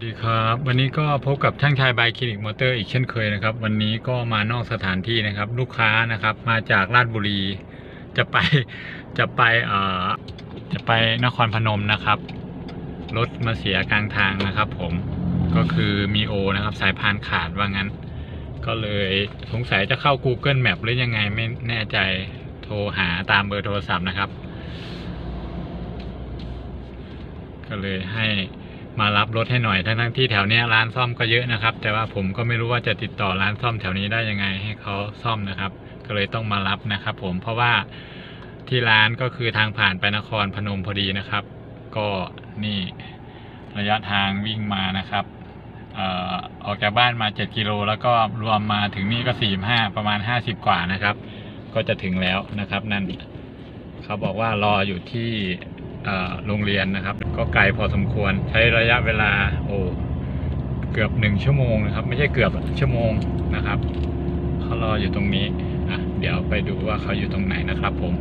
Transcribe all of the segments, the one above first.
สวัสดีครับวันนี้ก็พบกับช่างชายบายคลินิกมอเตอร์อีกเช่นเคยนะครับ วันนี้ก็มานอกสถานที่นะครับ ลูกค้านะครับ มาจากราชบุรี จะไปจะไปเอ่อจะไปนครพนมนะครับ รถมาเสียกลางทางนะครับ ผมก็คือมีโอนะครับ สายพานขาดว่างั้น ก็เลยสงสัยจะเข้า Google Map หรือยังไงไม่แน่ใจโทรหาตามเบอร์โทรศัพท์นะครับ ก็เลยให้ มารับรถให้หน่อยทั้งทั้งที่แถวเนี้ยร้านซ่อมก็เยอะนะครับ แต่ว่าผมก็ไม่รู้ว่าจะติดต่อร้านซ่อมแถวนี้ได้ยังไงให้เขาซ่อมนะครับ ก็เลยต้องมารับนะครับ ผมเพราะว่าที่ร้านก็คือทางผ่านไปนครพนมพอดีนะครับ ก็นี่ระยะทางวิ่งมานะครับเอ่อออกจากบ้านมา 7 กิโล แล้วก็รวมมาถึงนี่ก็ 45 ประมาณ 50 กว่านะครับ ก็จะถึงแล้วนะครับ นั่น เขาบอกว่ารออยู่ที่ โรงเรียนนะครับ ก็ไกลพอสมควรใช้ระยะเวลาโอ้เกือบหนึ่งชั่วโมงนะครับ ไม่ใช่เกือบชั่วโมงนะครับเขารออยู่ตรงนี้อะเดี๋ยวไปดูว่าเขาอยู่ตรงไหนนะครับ ผม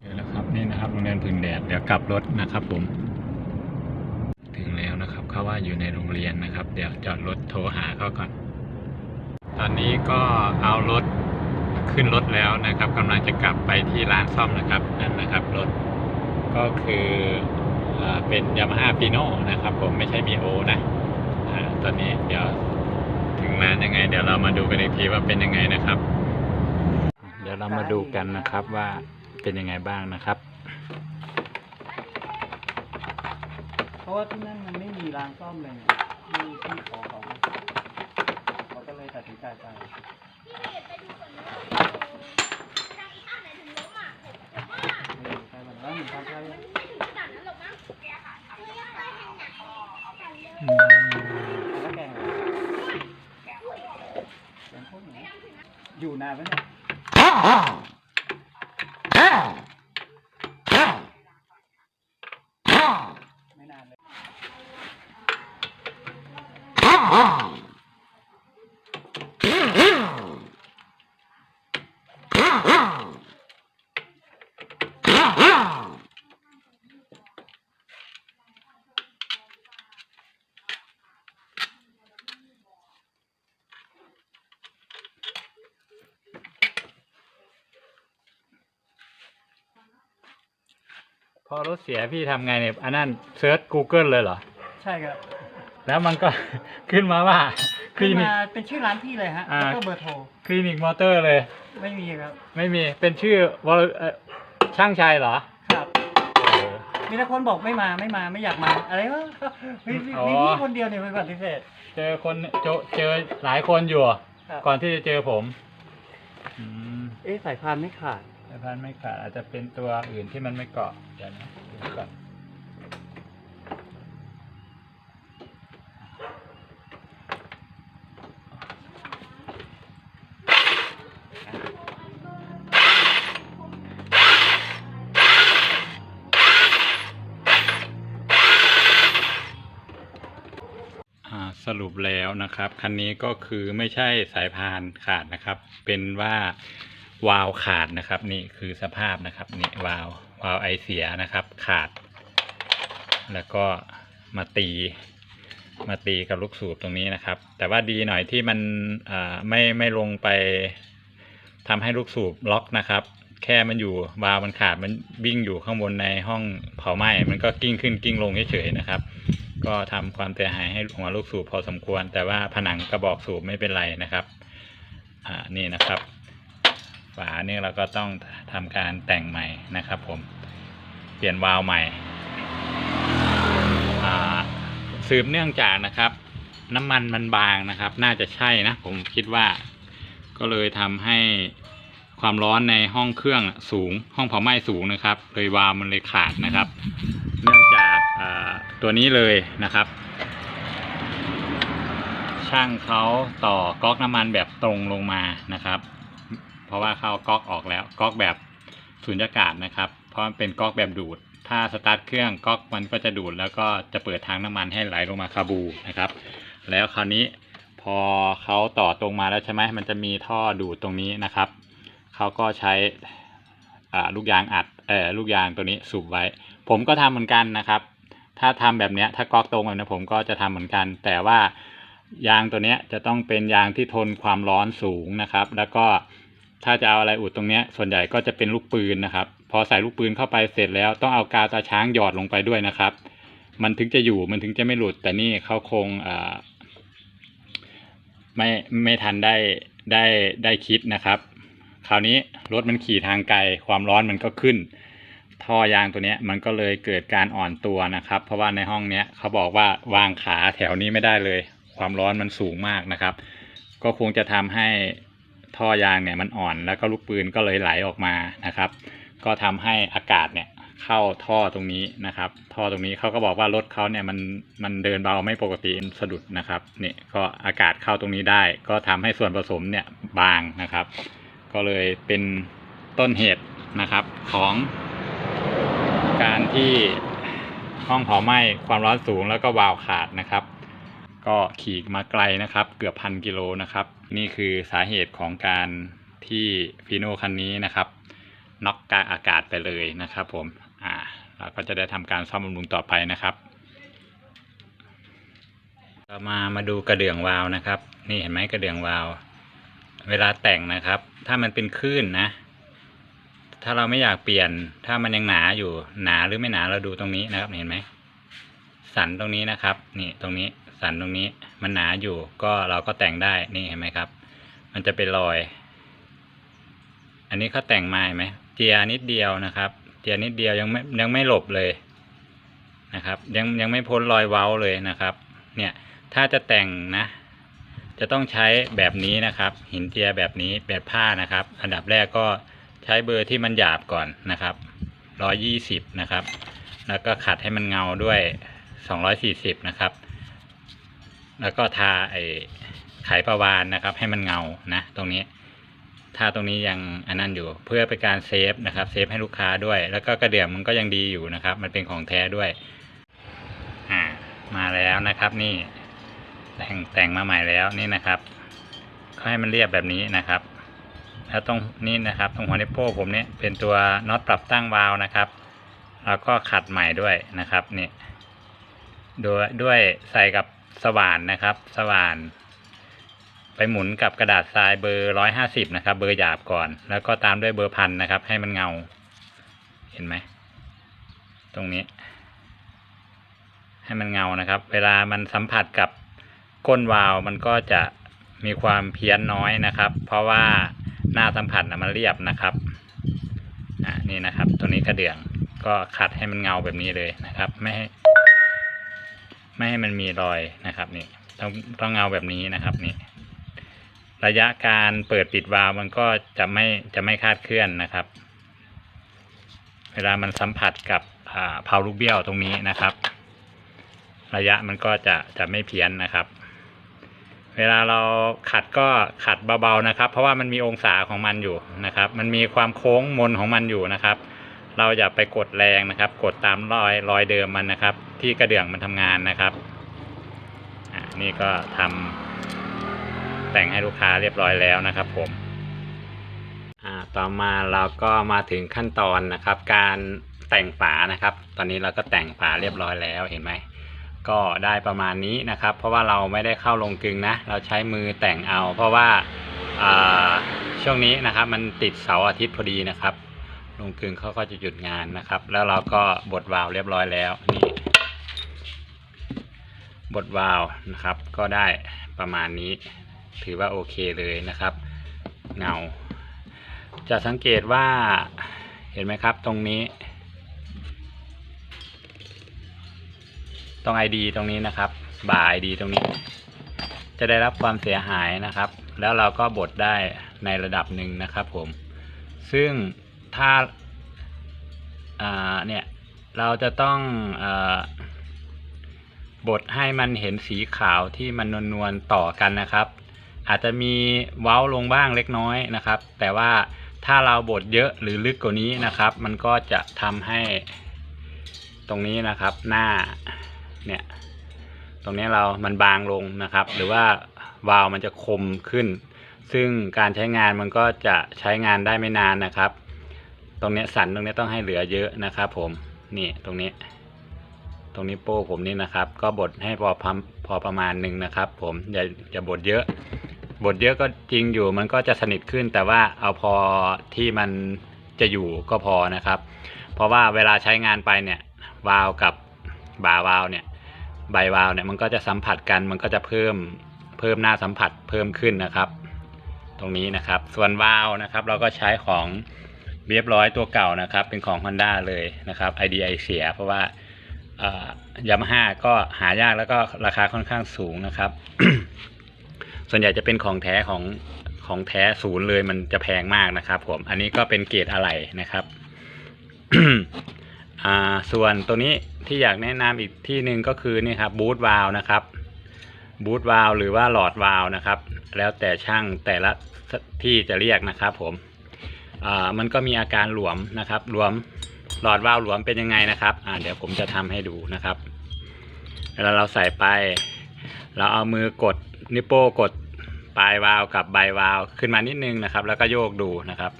เดี๋ยวนะครับนี่นะครับโรงเรียนพึ่งแดดเดี๋ยวกลับรถนะครับ ผม ถึงแล้วนะครับเขาว่าอยู่ในโรงเรียนนะครับ เดี๋ยวจอดรถโทรหาเขาก่อน ตอนนี้ก็เอารถขึ้นรถแล้วนะครับกำลังจะกลับไปที่ร้านซ่อมนะครับนั่นนะครับรถ ก็คืออเป็นยามาฮ่าฟีโน่นะครับ ผมไม่ใช่มีโอนะอตอนนี้เดี๋ยวถึงร้านยังไง เดี๋ยวเรามาดูกันอีกทีว่าเป็นยังไงนะครับ เดี๋ยวเรามาดูกันนะครับว่าเป็นยังไงบ้างนะครับเพราะว่าที่นั่นมันไม่มีร้านซ่อมเลยเนี่ยที่ที่ขอเขาเขาก็เลยตัดสินใจไป ไม่รู้ใค รมันแล้วเหมือนกันใช่อืมแกงอยู่นานไหมไม่นานเลย อรถเสียพี่ทำไงเนี่ยอันนั้นเซิร์ช Google เลยเหรอ ใช่ครับแล้วมันก็ ขึ้นมาว่าคขึ้ลินนิก มาเป็นชื่อร้านพี่เลยฮะอ่า แล้วก็เบอร์โทรคลินิกมอเตอร์เลย ไม่มีครับไม่มีเป็นชื่อวรเอ่อช่างชัยเหรอครับเออมีแต่คนบอกไม่มาไม่มาไม่อยากมาอะไรวะมีมีอ๋อ มีพี่คนเดียวเนี่ยไปปฏิเสธเจอคนเจอเจอหลายคนอยู่ ครับก่อนที่จะเจอผมอืมเอ๊ะสายพานไม่ขาด สายพันไม่ขาดอาจจะเป็นตัวอื่นที่มันไม่เกาะเดี๋ยวนะดูก่อนสรุปแล้วนะครับ คันนี้ก็คือไม่ใช่สายพานขาดนะครับ เป็นว่า วาล์วขาดนะครับ นี่คือสภาพนะครับนี่วาล์ววาล์วไอเสียนะครับ ขาด แล้วก็มาตีมาตีกับลูกสูบตรงนี้นะครับ แต่ว่าดีหน่อยที่มันไม่ไม่ลงไปทำให้ลูกสูบล็อกนะครับ แค่มันอยู่วาล์วมันขาดมันวิ่งอยู่ข้างบนในห้องเผาไหม้มันก็กิ้งขึ้นกิ้งลงเฉยๆนะครับ ก็ทำความเสียหายให้หัวลูกสูบพอสมควร แต่ว่าผนังกระบอกสูบไม่เป็นไรนะครับอ่านี่นะครับ ฝาเนี่ยเราก็ต้องทำการแต่งใหม่นะครับผมเปลี่ยนวาล์วใหม่อ่าสืบเนื่องจากนะครับ น้ำมันมันบางนะครับ น่าจะใช่นะผมคิดว่าก็เลยทำให้ความร้อนในห้องเครื่องสูง ห้องเผาไหม้สูงนะครับ เลยวาล์วมันเลยขาดนะครับ เนื่องจากตัวนี้เลยนะครับช่างเขาต่อก๊อกน้ำมันแบบตรงลงมานะครับ เพราะว่าเขาเอาก๊อกออกแล้วก๊อกแบบสุญญากาศนะครับ เพราะมันเป็นก๊อกแบบดูด ถ้าสตาร์ทเครื่องก๊อกมันก็จะดูด แล้วก็จะเปิดทางน้ำมันให้ไหลลงมาคาบูนะครับ แล้วคราวนี้พอเขาต่อตรงมาแล้วใช่ไหมมันจะมีท่อดูดตรงนี้นะครับเขาก็ใช้อ่าลูกยางอัดเออลูกยางตัวนี้สูบไว้ ผมก็ทำเหมือนกันนะครับ ถ้าทำแบบเนี้ยถ้าก๊อกตรงแบบนี้ผมก็จะทำเหมือนกัน แต่ว่ายางตัวเนี้ยจะต้องเป็นยางที่ทนความร้อนสูงนะครับ แล้วก็ ถ้าจะเอาอะไรอุดตรงเนี้ยส่วนใหญ่ก็จะเป็นลูกปืนนะครับ พอใส่ลูกปืนเข้าไปเสร็จแล้วต้องเอากาวตาช้างหยอดลงไปด้วยนะครับ มันถึงจะอยู่มันถึงจะไม่หลุด แต่นี่เขาคงไม่ไม่ทันได้ได้ได้คิดนะครับ คราวนี้รถมันขี่ทางไกลความร้อนมันก็ขึ้น ท่อยางตัวนี้มันก็เลยเกิดการอ่อนตัวนะครับ เพราะว่าในห้องเนี้ยเขาบอกว่าวางขาแถวนี้ไม่ได้เลย ความร้อนมันสูงมากนะครับ ก็คงจะทำให้ ท่อยางเนี่ยมันอ่อนแล้วก็ลูกปืนก็เลยไหลออกมานะครับ ก็ทำให้อากาศเนี่ยเข้าท่อตรงนี้นะครับ ท่อตรงนี้เขาก็บอกว่ารถเขาเนี่ยมันมันเดินเบาไม่ปกติสะดุดนะครับนี่ก็อากาศเข้าตรงนี้ได้ ก็ทำให้ส่วนผสมเนี่ยบางนะครับ ก็เลยเป็นต้นเหตุนะครับของ การที่ห้องเผาไหม้ความร้อนสูงแล้วก็วาล์วขาดนะครับ ก็ขี่มาไกลนะครับ เกือบพันกิโลนะครับ นี่คือสาเหตุของการที่ฟีโน่คันนี้นะครับน็อกกลางอากาศไปเลยนะครับผมอ่าเราก็จะได้ทำการซ่อมบำรุงต่อไปนะครับเรามามาดูกระเดื่องวาล์วนะครับ นี่เห็นไหมกระเดื่องวาล์วเวลาแต่งนะครับ ถ้ามันเป็นคลื่นนะ ถ้าเราไม่อยากเปลี่ยน ถ้ามันยังหนาอยู่หนาหรือไม่หนาเราดูตรงนี้นะครับเห็นไหมสันตรงนี้นะครับ นี่ตรงนี้ สันตรงนี้มันหนาอยู่ก็เราก็แต่งได้นี่เห็นไหมครับ มันจะเป็นรอย อันนี้เขาแต่งมาเห็นไหมเจียนิดเดียวนะครับ เจียนิดเดียวยังไม่ยังไม่หลบเลยนะครับ ยังยังไม่พ้นรอยเว้าเลยนะครับ เนี่ยถ้าจะแต่งนะ จะต้องใช้แบบนี้นะครับ หินเจียแบบนี้แบบผ้านะครับ อันดับแรกก็ใช้เบอร์ที่มันหยาบก่อนนะครับร้อยี่สิบนะครับ แล้วก็ขัดให้มันเงาด้วยสองร้อยสี่สิบนะครับ แล้วก็ทาไอ้ไขประวานนะครับ ให้มันเงานะ ตรงนี้ถ้าตรงนี้ยังอันนั้นอยู่เพื่อเป็นการเซฟนะครับเซฟให้ลูกค้าด้วย แล้วก็กระเดื่องมันก็ยังดีอยู่นะครับ มันเป็นของแท้ด้วยอ่ามาแล้วนะครับ นี่แต่งแต่งมาใหม่แล้วนี่นะครับเขาให้มันเรียบแบบนี้นะครับ แล้วตรงนี้นะครับ ตรงหัวนิ้วโป้ผมเนี่ยเป็นตัวน็อตปรับตั้งวาล์วนะครับ แล้วก็ขัดใหม่ด้วยนะครับนี่ ด้วยด้วยใส่กับสว่านนะครับ สว่าน ไปหมุนกับกระดาษทรายเบอร์ร้อยห้าสิบนะครับ เบอร์หยาบก่อน แล้วก็ตามด้วยเบอร์พันนะครับ ให้มันเงา เห็นไหม ตรงนี้ ให้มันเงานะครับ เวลามันสัมผัสกับก้นวาล์วมันก็จะมีความเพี้ยนน้อยนะครับ เพราะว่าหน้าสัมผัสนะมันเรียบนะครับอ่านี่นะครับ ตัวนี้กระเดื่องก็ขัดให้มันเงาแบบนี้เลยนะครับ ไม่ให้ ไม่ให้มันมีรอยนะครับนี่ต้องต้องเงาแบบนี้นะครับนี่ระยะการเปิดปิดวาล์วมันก็จะไม่จะไม่คาดเคลื่อนนะครับ เวลามันสัมผัสกับอ่าเพาลูกเบี้ยวตรงนี้นะครับ ระยะมันก็จะจะไม่เพี้ยนนะครับ เวลาเราขัดก็ขัดเบาๆนะครับ เพราะว่ามันมีองศาของมันอยู่นะครับ มันมีความโค้งมนของมันอยู่นะครับ เราอย่าไปกดแรงนะครับ กดตามรอยรอยเดิมมันนะครับ ที่กระเดื่องมันทำงานนะครับนี่ก็ทำแต่งให้ลูกค้าเรียบร้อยแล้วนะครับผมต่อมาเราก็มาถึงขั้นตอนนะครับ การแต่งฝานะครับ ตอนนี้เราก็แต่งฝาเรียบร้อยแล้วเห็นไหมก็ได้ประมาณนี้นะครับ เพราะว่าเราไม่ได้เข้าลงกึงนะ เราใช้มือแต่งเอา เพราะว่าอ่าช่วงนี้นะครับมันติดเสาร์อาทิตย์พอดีนะครับ ลงกึงเขาก็จะหยุดงานนะครับ แล้วเราก็บดวาล์วเรียบร้อยแล้วนี่บดวาล์วนะครับ ก็ได้ประมาณนี้ ถือว่าโอเคเลยนะครับ เงา จะสังเกตว่าเห็นไหมครับตรงนี้ ตรง ID ตรงนี้นะครับ บ่า ID ตรงนี้ จะได้รับความเสียหายนะครับ แล้วเราก็บดได้ในระดับหนึ่งนะครับผม ซึ่ง ถ้าเนี่ยเราจะต้องอบดให้มันเห็นสีขาวที่มันนวลๆต่อกันนะครับ อาจจะมีเว้าลงบ้างเล็กน้อยนะครับ แต่ว่าถ้าเราบดเยอะหรือลึกกว่านี้นะครับ มันก็จะทำให้ตรงนี้นะครับหน้าเนี่ยตรงนี้เรามันบางลงนะครับ หรือว่าวาล์วมันจะคมขึ้น ซึ่งการใช้งานมันก็จะใช้งานได้ไม่นานนะครับ ตรงเนี้ยสันตรงเนี้ยต้องให้เหลือเยอะนะครับผมนี่ตรงนี้ ตรงนี้โป้ผมนี่นะครับ ก็บดให้พอพพอประมาณหนึ่งนะครับ ผมอย่าอย่าบดเยอะบดเยอะก็จริงอยู่มันก็จะสนิทขึ้น แต่ว่าเอาพอที่มันจะอยู่ก็พอนะครับ เพราะว่าเวลาใช้งานไปเนี่ยวาล์วกับบาวาล์วเนี่ยใบวาล์วเนี่ยมันก็จะสัมผัสกันมันก็จะเพิ่มเพิ่มหน้าสัมผัสเพิ่มขึ้นนะครับ ตรงนี้นะครับ ส่วนวาล์วนะครับ เราก็ใช้ของ เรียบร้อยตัวเก่านะครับ เป็นของ Honda เลยนะครับ IDI เสีย เพราะว่ายามาฮ่าก็หายากแล้วก็ราคาค่อนข้างสูงนะครับ ส่วนใหญ่จะเป็นของแท้ของของแท้ศูนย์เลยมันจะแพงมากนะครับ ผม อันนี้ก็เป็นเกรดอะไรนะครับส่วนตัวนี้ที่อยากแนะนำอีกที่หนึ่งก็คือนี่ครับบูทวาลนะครับบูทวาลหรือว่าหลอดวาลนะครับ แล้วแต่ช่างแต่ละที่จะเรียกนะครับผม มันก็มีอาการหลวมนะครับ หลวมหลอดวาล์วหลวมเป็นยังไงนะครับเดี๋ยวผมจะทำให้ดูนะครับเวลาเราใส่ไป เราเอามือกดนิ้วโป้กดปลายวาล์กับใบวาล์วขึ้นมานิดนึงนะครับ แล้วก็โยกดูนะครับ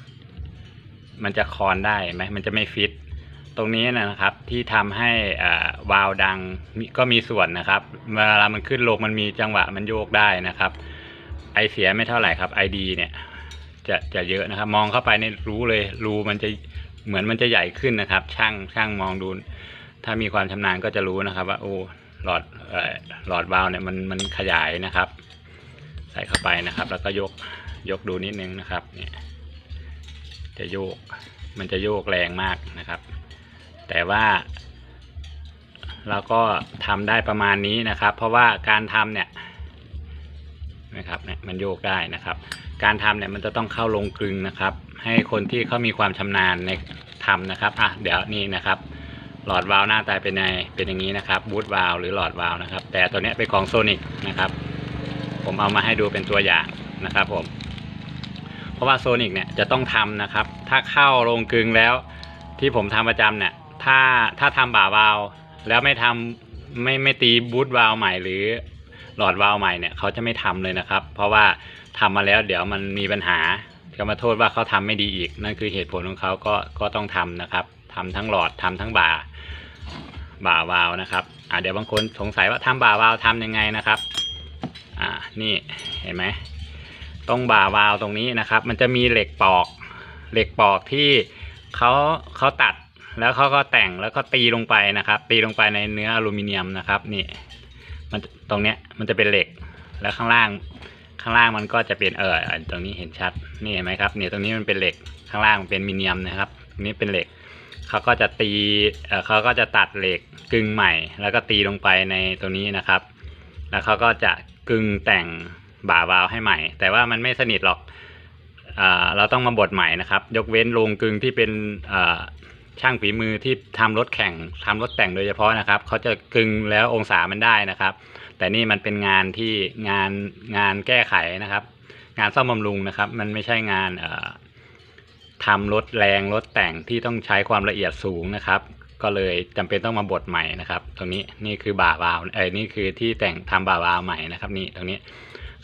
มันจะคอนได้ไหมมันจะไม่ฟิตตรงนี้นะครับที่ทำให้วาล์วดังก็มีส่วนนะครับ เวลามันขึ้นลงมันมีจังหวะมันโยกได้นะครับ ไอเสียไม่เท่าไหร่ครับไอดีเนี่ย จะจะเยอะนะครับ มองเข้าไปในรู้เลยรูมันจะเหมือนมันจะใหญ่ขึ้นนะครับ ช่างช่างมองดู ถ้ามีความชำนาญก็จะรู้นะครับ ว่าโอ้หลอดเออหลอดวาล์วเนี่ยมันมันขยายนะครับ ใส่เข้าไปนะครับ แล้วก็ยกยกดูนิดนึงนะครับ เนี่ย จะโยก มันจะโยกแรงมากนะครับ แต่ว่าเราก็ทำได้ประมาณนี้นะครับ เพราะว่าการทำเนี่ยนะครับเนี่ยมันโยกได้นะครับ การทำเนี่ยมันจะต้องเข้าลงกลึงนะครับ ให้คนที่เขามีความชำนาญในทำนะครับอะเดี๋ยวนี่นะครับ หลอดวาล์วหน้าตาเป็นไงเป็นอย่างนี้นะครับบูทวาล์วหรือหลอดวาล์วนะครับ แต่ตัวนี้เป็นของโซนิกนะครับ ผมเอามาให้ดูเป็นตัวอย่างนะครับผมเพราะว่าโซนิกเนี่ยจะต้องทำนะครับ ถ้าเข้าลงกลึงแล้ว ที่ผมทำประจำเนี่ยถ้าถ้าทำบ่าวาล์วแล้วไม่ทำไม่ไม่ตีบูทวาล์วใหม่หรือหลอดวาล์วใหม่เนี่ยเขาจะไม่ทำเลยนะครับ เพราะว่า ทำมาแล้วเดี๋ยวมันมีปัญหาก็มาโทษว่าเขาทำไม่ดีอีก นั่นคือเหตุผลของเขาก็ก็ต้องทำนะครับทำทั้งหลอดทำทั้งบ่าบ่าวาวนะครับอ่าเดี๋ยวบางคนสงสัยว่าทำบ่าวาวทำยังไงนะครับอ่านี่เห็นไหมตรงบ่าวาวตรงนี้นะครับ มันจะมีเหล็กปอกเหล็กปอกที่เขาเขาตัดแล้วเขาก็แต่งแล้วก็ตีลงไปนะครับ ตีลงไปในเนื้ออลูมิเนียมนะครับ นี่ มันตรงเนี้ยมันจะเป็นเหล็กแล้วข้างล่าง ข้างล่างมันก็จะเป็นเออตรงนี้เห็นชัดนี่เห็นไหมครับเนี่ยตรงนี้มันเป็นเหล็กข้างล่างมันเป็นมิเนียมนะครับตรงนี้เป็นเหล็กเขาก็จะตีเออเขาก็จะตัดเหล็กกึ่งใหม่ แล้วก็ตีลงไปในตรงนี้นะครับ แล้วเขาก็จะกึ่งแต่งบ่าวาล์วให้ใหม่ แต่ว่ามันไม่สนิทหรอกอ่าเราต้องมาบดใหม่นะครับ ยกเว้นโรงกลึงที่เป็นอ่าช่างฝีมือที่ทำรถแข่งทำรถแต่งโดยเฉพาะนะครับเขาจะกลึงแล้วองศามันได้นะครับ แต่นี่มันเป็นงานที่งานงานแก้ไขนะครับ งานซ่อมบำรุงนะครับ มันไม่ใช่งานทำรถแรงรถแต่งที่ต้องใช้ความละเอียดสูงนะครับ ก็เลยจำเป็นต้องมาบดใหม่นะครับ ตรงนี้นี่คือบ่าวาวเอ้ยนี่คือที่แต่งทำบ่าวาวใหม่นะครับ นี่ตรงนี้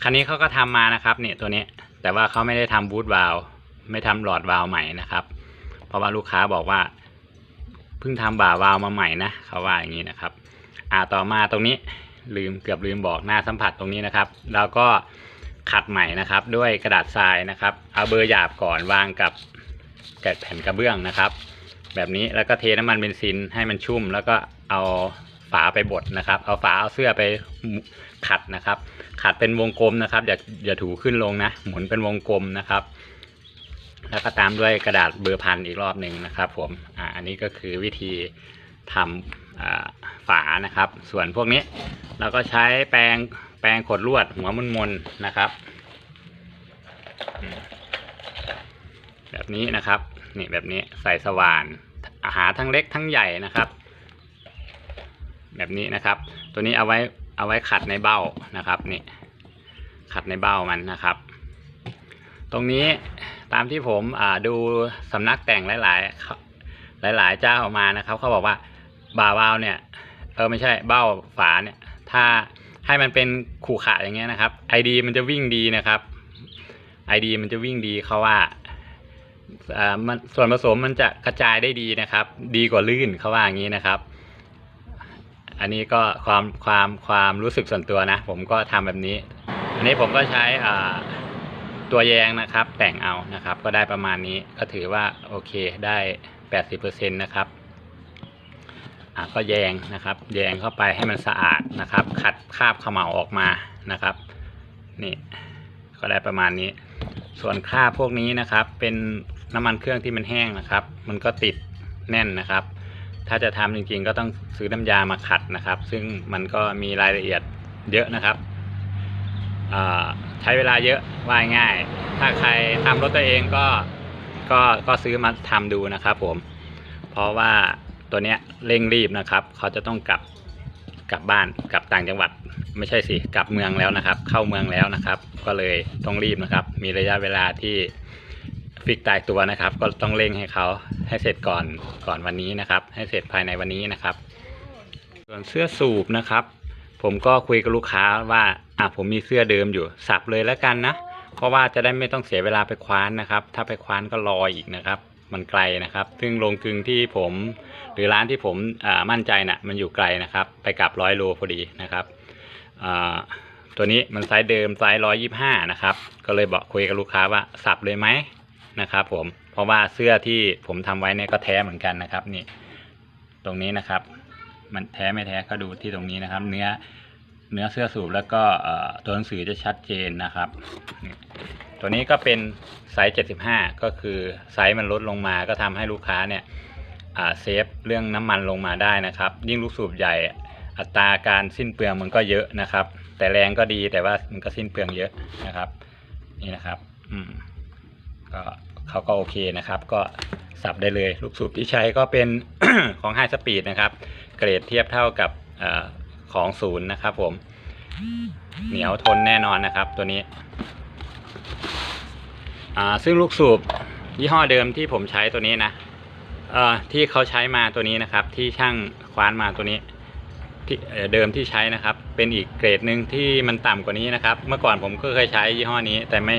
คันนี้เขาก็ทำมานะครับเนี่ยตัวนี้แต่ว่าเขาไม่ได้ทำบูทวาวไม่ทำหลอดวาวใหม่นะครับ เพราะว่าลูกค้าบอกว่าเพิ่งทำบ่าวาวมาใหม่นะเขาว่าอย่างนี้นะครับ อ่าต่อมาตรงนี้ ลืมเกือบลืมบอกหน้าสัมผัสตรงนี้นะครับ แล้วก็ขัดใหม่นะครับ ด้วยกระดาษทรายนะครับ เอาเบอร์หยาบก่อนวางกับแกะแผ่นกระเบื้องนะครับ แบบนี้แล้วก็เทน้ำมันเบนซินให้มันชุ่ม แล้วก็เอาฝาไปบดนะครับ เอาฝาเอาเสื้อไปขัดนะครับ ขัดเป็นวงกลมนะครับอย่าอย่าถูขึ้นลงนะ หมุนเป็นวงกลมนะครับ แล้วก็ตามด้วยกระดาษเบอร์พันอีกรอบหนึ่งนะครับ ผมอ่าอันนี้ก็คือวิธี ทำฝานะครับ ส่วนพวกนี้เราก็ใช้แปรงแปรงขดลวดหัวมุนมนๆนะครับ แบบนี้นะครับนี่แบบนี้ใส่สว่านหาทั้งเล็กทั้งใหญ่นะครับ แบบนี้นะครับ ตัวนี้เอาไว้เอาไว้ขัดในเบ้านะครับนี่ขัดในเบ้ามันนะครับ ตรงนี้ตามที่ผมดูสำนักแต่งหลาย ๆ หลาย ๆ เจ้ามานะครับ เขาบอกว่า บ่าวาล์วเนี่ยเออไม่ใช่เบ้าฝาเนี่ย ถ้าให้มันเป็นขู่ขะอย่างเงี้ยนะครับไอดีมันจะวิ่งดีนะครับไอดีมันจะวิ่งดีเขาว่าอ่ามันส่วนผสมมันจะกระจายได้ดีนะครับ ดีกว่าลื่นเขาว่าอย่างนี้นะครับ อันนี้ก็ความความความรู้สึกส่วนตัวนะ ผมก็ทำแบบนี้ อันนี้ผมก็ใช้ตัวแยงนะครับ แต่งเอานะครับ ก็ได้ประมาณนี้ก็ถือว่าโอเคได้แปดสิบเปอร์เซ็นต์นะครับ ก็แยงนะครับ แยงเข้าไปให้มันสะอาดนะครับ ขัดคราบเขม่าออกมานะครับ นี่ก็ได้ประมาณนี้ ส่วนคราบพวกนี้นะครับ เป็นน้ำมันเครื่องที่มันแห้งนะครับ มันก็ติดแน่นนะครับ ถ้าจะทำจริงๆ ก็ต้องซื้อน้ำยามาขัดนะครับ ซึ่งมันก็มีรายละเอียดเยอะนะครับใช้เวลาเยอะว่ายง่าย ถ้าใครทำรถตัวเองก็ก็ก็ซื้อมาทำดูนะครับผม เพราะว่า ตัวเนี้ยเร่งรีบนะครับ เขาจะต้องกลับกลับบ้านกลับต่างจังหวัดไม่ใช่สิกลับเมืองแล้วนะครับ เข้าเมืองแล้วนะครับ ก็เลยต้องรีบนะครับ มีระยะเวลาที่ฟิกตายตัวนะครับ ก็ต้องเร่งให้เขาให้เสร็จก่อนก่อนวันนี้นะครับ ให้เสร็จภายในวันนี้นะครับ ส่วนเสื้อสูบนะครับ ผมก็คุยกับลูกค้าว่าอะผมมีเสื้อเดิมอยู่สับเลยแล้วกันนะ เพราะว่าจะได้ไม่ต้องเสียเวลาไปคว้านนะครับ ถ้าไปคว้านก็รออีกนะครับ มันไกลนะครับ ซึ่งโรงกลึงที่ผม หรือร้านที่ผมมั่นใจนะ่ะมันอยู่ไกลนะครับ ไปกลับร้อยโลพอดีนะครับตัวนี้มันไซส์เดิมไซส์ร้อยยี่ห้านะครับ ก็เลยบอกคุยกับลูกค้าว่าสับเลยไหมนะครับผมเพราะว่าเสื้อที่ผมทำไว้เนี่ยก็แท้เหมือนกันนะครับนี่ตรงนี้นะครับ มันแท้ไม่แท้ก็ดูที่ตรงนี้นะครับ เนื้อ เนื้อเสื้อสูบแล้วก็ตัวหนังสือจะชัดเจนนะครับ ตัวนี้ก็เป็นไซส์ 75 ก็คือไซส์มันลดลงมาก็ทำให้ลูกค้าเนี่ยเซฟเรื่องน้ำมันลงมาได้นะครับ ยิ่งลูกสูบใหญ่อัตราการสิ้นเปลืองมันก็เยอะนะครับ แต่แรงก็ดีแต่ว่ามันก็สิ้นเปลืองเยอะนะครับ นี่นะครับอืมก็เขาก็โอเคนะครับ ก็สับได้เลย ลูกสูบที่ใช้ก็เป็นของ High Speed นะครับ เกรดเทียบเท่ากับ ของศูนย์นะครับผม เหนียวทนแน่นอนนะครับตัวนี้ อ่าซึ่งลูกสูบยี่ห้อเดิมที่ผมใช้ตัวนี้นะเอ่อที่เขาใช้มาตัวนี้นะครับ ที่ช่างคว้านมาตัวนี้ที่เดิมที่ใช้นะครับ เป็นอีกเกรดหนึ่งที่มันต่ำกว่านี้นะครับ เมื่อก่อนผมก็เคยใช้ยี่ห้อนี้ แต่ไม่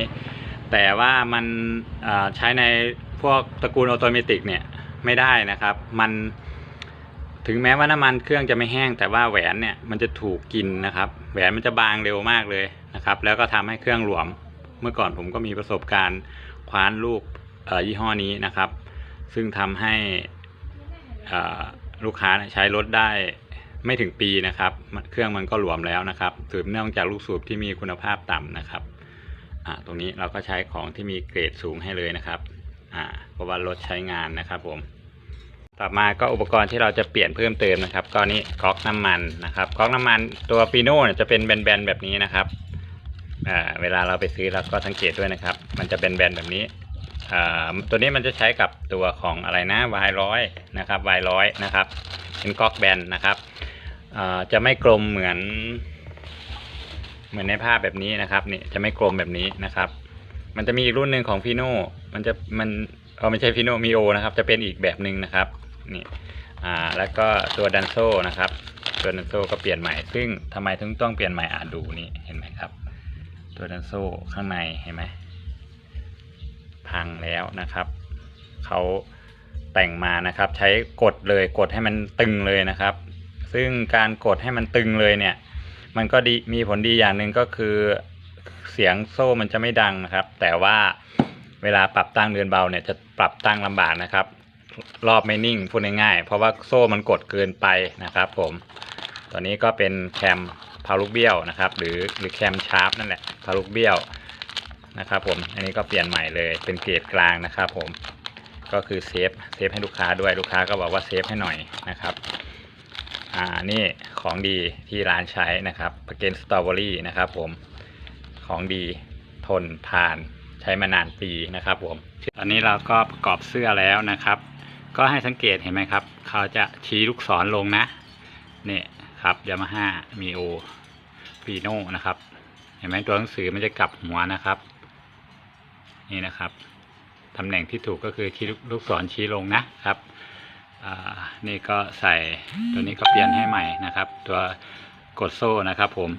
แต่ว่ามันใช้ในพวกตระกูลออโตเมติกเนี่ยไม่ได้นะครับ มัน ถึงแม้ว่าน้ำมันเครื่องจะไม่แห้งแต่ว่าแหวนเนี่ยมันจะถูกกินนะครับ แหวนมันจะบางเร็วมากเลยนะครับ แล้วก็ทำให้เครื่องหลวม เมื่อก่อนผมก็มีประสบการณ์คว้านลูกยี่ห้อนี้นะครับ ซึ่งทำให้ลูกค้าใช้รถได้ไม่ถึงปีนะครับ เครื่องมันก็หลวมแล้วนะครับสืบเนื่องจากลูกสูบที่มีคุณภาพต่ำนะครับตรงนี้เราก็ใช้ของที่มีเกรดสูงให้เลยนะครับเพราะว่ารถใช้งานนะครับผม ต่อมาก็อุปกรณ์ที่เราจะเปลี่ยนเพิ่มเติมนะครับ ก็นี่ก๊อกน้ำมันนะครับก๊อกน้ำมันตัวฟีโน่จะเป็นแบนๆแบบนี้นะครับเวลาเราไปซื้อเราก็สังเกตด้วยนะครับ มันจะเป็นแบนๆแบบนี้ตัวนี้มันจะใช้กับตัวของอะไรนะวายร้อยนะครับวายร้อยนะครับเป็นก๊อกแบนนะครับจะไม่กลมเหมือน เหมือนในภาพแบบนี้นะครับนี่จะไม่กลมแบบนี้นะครับ มันจะมีอีกรุ่นหนึ่งของฟีโน่มันจะมันเออไม่ใช่ฟีโน่มีโอนะครับ จะเป็นอีกแบบหนึ่งนะครับ นี่อ่าแล้วก็ตัวดันโซนะครับ ตัวดันโซก็เปลี่ยนใหม่ ซึ่งทำไมถึงต้องเปลี่ยนใหม่อ่าดูนี่เห็นไหมครับ ตัวดันโซข้างในเห็นไหมพังแล้วนะครับเขาแต่งมานะครับ ใช้กดเลยกดให้มันตึงเลยนะครับ ซึ่งการกดให้มันตึงเลยเนี่ย มันก็ดีมีผลดีอย่างหนึ่งก็คือเสียงโซ่มันจะไม่ดังนะครับ แต่ว่าเวลาปรับตั้งเรือนเบาเนี่ยจะปรับตั้งลำบากนะครับ รอบไม่นิ่งพูดง่ายๆเพราะว่าโซ่มันกดเกินไปนะครับ ผมตัวนี้ก็เป็นแคมพาลูกเบี้ยวนะครับ หรือหรือแคมชาร์ปนั่นแหละพาลูกเบี้ยวนะครับ ผมอันนี้ก็เปลี่ยนใหม่เลยเป็นเกรดกลางนะครับ ผมก็คือเซฟเซฟให้ลูกค้าด้วยลูกค้าก็บอกว่าเซฟให้หน่อยนะครับอ่านี่ของดีที่ร้านใช้นะครับปาเกนสตรอเบอรี่นะครับ ผมของดีทนทานใช้มานานปีนะครับ ผมตอนนี้เราก็ประกอบเสื้อแล้วนะครับ ก็ให้สังเกตเห็นไหมครับ เขาจะชี้ลูกศรลงนะเนี่ยครับยามาฮ่ามีโอฟีโนนะครับ เห็นไหมตัวหนังสือมันจะกลับหัวนะครับ นี่นะครับตำแหน่งที่ถูกก็คือชี้ลูกศรชี้ลงนะครับนี่ก็ใส่ตัวนี้ก็เปลี่ยนให้ใหม่นะครับ ตัวกดโซ่นะครับผม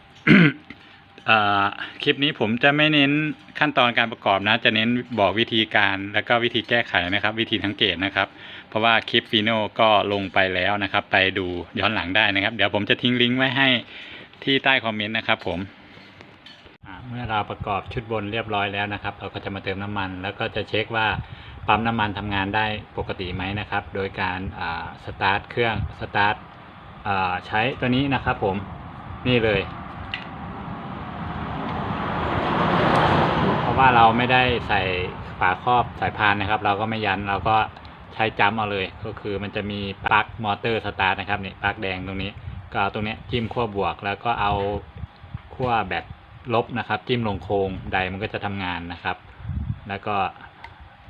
คลิปนี้ผมจะไม่เน้นขั้นตอนการประกอบนะ จะเน้นบอกวิธีการแล้วก็วิธีแก้ไขนะครับ วิธีสังเกตนะครับ ราะว่าคลิปฟีโน่ก็ลงไปแล้วนะครับ ไปดูย้อนหลังได้นะครับ เดี๋ยวผมจะทิ้งลิงก์ไว้ให้ที่ใต้คอมเมนต์นะครับผมเมื่อเราประกอบชุดบนเรียบร้อยแล้วนะครับ เราก็จะมาเติมน้ำมัน แล้วก็จะเช็คว่าปั๊มน้ำมันทำงานได้ปกติไหมนะครับ โดยการสตาร์ทเครื่องสตาร์ทใช้ตัวนี้นะครับผมนี่เลย เพราะว่าเราไม่ได้ใส่ฝาครอบสายพานนะครับ เราก็ไม่ยันเราก็ ใช้จัมป์เอาเลย ก็คือมันจะมีปลั๊กมอเตอร์สตาร์ทนะครับนี่ปลั๊กแดงตรงนี้ ก็เอาตรงนี้จิ้มขั้วบวก แล้วก็เอาขั้วแบตลบนะครับ จิ้มลงโครงใดมันก็จะทำงานนะครับ แล้วก็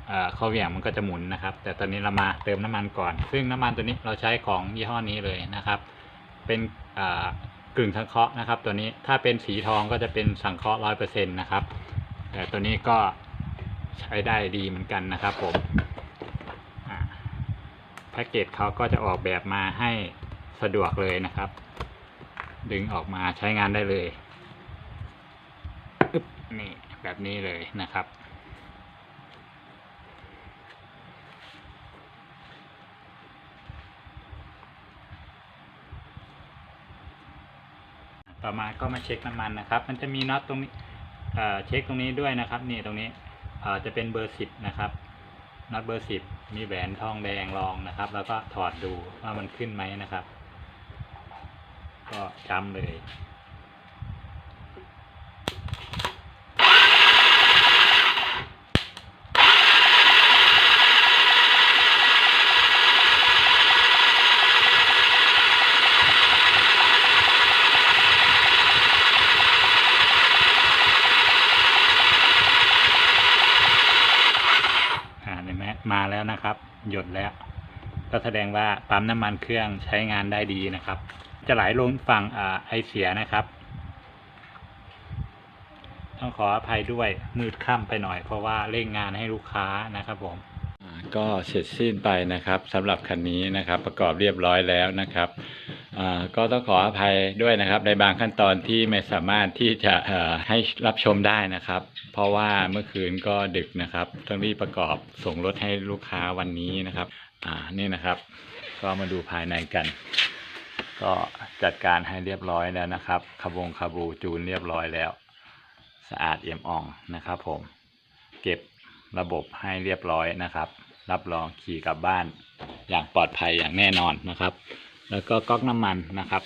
เอ่อข้อเหวี่ยงมันก็จะหมุนนะครับ แต่ตอนนี้เรามาเติมน้ำมันก่อน ซึ่งน้ำมันตัวนี้เราใช้ของยี่ห้อนี้เลยนะครับ เป็นกึ่งสังเคราะห์นะครับ ตัวนี้ถ้าเป็นสีทองก็จะเป็นสังเคราะห์ร้อยเปอร์เซ็นต์นะครับแต่ตัวนี้ก็ใช้ได้ดีเหมือนกันนะครับผม แพ็กเกจเขาก็จะออกแบบมาให้สะดวกเลยนะครับ ดึงออกมาใช้งานได้เลยอึ๊บนี่แบบนี้เลยนะครับ ต่อมาก็มาเช็คน้ำมันนะครับ มันจะมีน็อตตรงนี้เช็คตรงนี้ด้วยนะครับ นี่ตรงนี้จะเป็นเบอร์สิบนะครับ น็อตเบอร์สิบมีแหวนทองแดงรองนะครับ แล้วก็ถอดดูว่ามันขึ้นไหมนะครับ ก็จำเลย อ่าเห็นไห มาแล้วนะครับ หยดแล้ว ก็แสดงว่าปั๊มน้ำมันเครื่องใช้งานได้ดีนะครับ จะไหลลงฝั่งอ่าไอเสียนะครับ ต้องขออภัยด้วยมืดค่ำไปหน่อย เพราะว่าเร่งงานให้ลูกค้านะครับผมก็เสร็จสิ้นไปนะครับสำหรับคันนี้นะครับ ประกอบเรียบร้อยแล้วนะครับ ก็ต้องขออภัยด้วยนะครับ ในบางขั้นตอนที่ไม่สามารถที่จะให้รับชมได้นะครับ เพราะว่าเมื่อคืนก็ดึกนะครับต้องรีบประกอบส่งรถให้ลูกค้าวันนี้นะครับอ่านี่นะครับ ก็มาดูภายในกัน ก็จัดการให้เรียบร้อยแล้วนะครับขบวงขบูจูนเรียบร้อยแล้ว สะอาดเอี่ยมอ่องนะครับผมเก็บระบบให้เรียบร้อยนะครับ รับรองขี่กลับบ้านอย่างปลอดภัยอย่างแน่นอนนะครับ แล้วก็ก๊อกน้ำมันนะครับ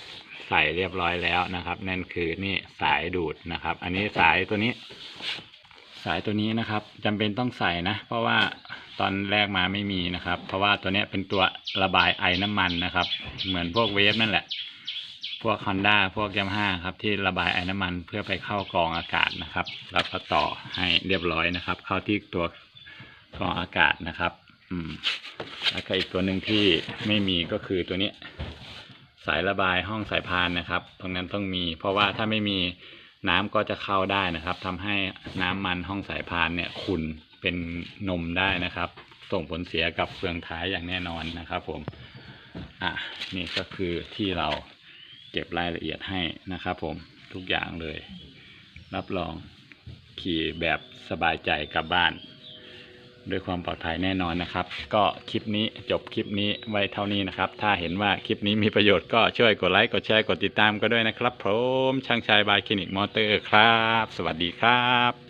ใส่เรียบร้อยแล้วนะครับ นั่นคือนี่สายดูดนะครับ อันนี้สายตัวนี้ สายตัวนี้นะครับจำเป็นต้องใส่นะ เพราะว่าตอนแรกมาไม่มีนะครับ เพราะว่าตัวนี้เป็นตัวระบายไอน้ำมันนะครับ เหมือนพวกเวฟนั่นแหละ พวก Honda พวกยามาฮ่าครับ ที่ระบายไอน้ำมันเพื่อไปเข้ากรองอากาศนะครับ แล้วก็ต่อให้เรียบร้อยนะครับ เข้าที่ตัวกรองอากาศนะครับ อืมแล้วก็อีกตัวหนึ่งที่ไม่มีก็คือตัวนี้ สายระบายห้องสายพานนะครับ ตรงนั้นต้องมี เพราะว่าถ้าไม่มีน้ำก็จะเข้าได้นะครับทำให้น้ำมันห้องสายพานเนี่ยขุ่นเป็นนมได้นะครับ ส่งผลเสียกับเฟืองท้ายอย่างแน่นอนนะครับผมอะนี่ก็คือที่เราเก็บรายละเอียดให้นะครับ ผมทุกอย่างเลย รับรองขี่แบบสบายใจกลับบ้าน ด้วยความปลอดภัยแน่นอนนะครับ ก็คลิปนี้จบคลิปนี้ไว้เท่านี้นะครับ ถ้าเห็นว่าคลิปนี้มีประโยชน์ก็ช่วยกดไลค์กดแชร์กดติดตามก็ด้วยนะครับผมช่างชายบายคลินิกมอเตอร์ครับ สวัสดีครับ